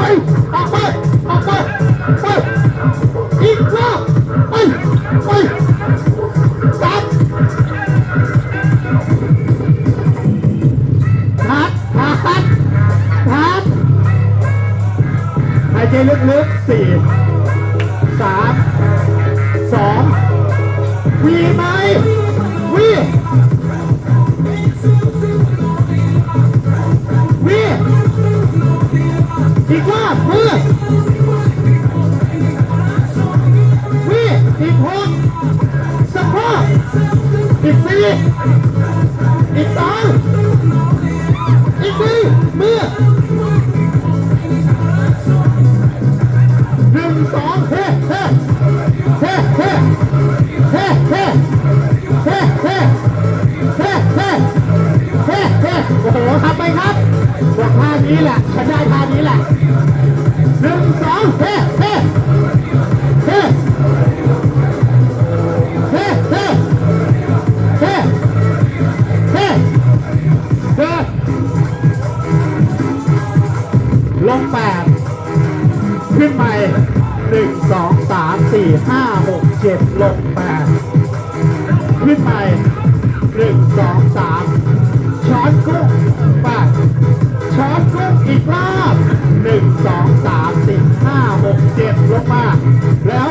ไปออกไปออกไปไปอีกรอบไปไปสามทัดทัดทัดหายใจลึกๆสี่ อีกรอบมือวีอีกหกสะโพกอีกสี่อีกสองอีกสี่มือหนึ่งสองเนี้แหละฉันได้ท่านี้แหละหนึ่งสองเฮ้เฮ้เฮ้เฮ้เฮ้เฮ้เฮ้เดินลงแปดขึ้นไปหนึ่งสองสามสี่ห้าหกเจ็ดลงแปดขึ้นไปหนึ่งสองสาม ห้าหกเจ็ดลงมา แล้ว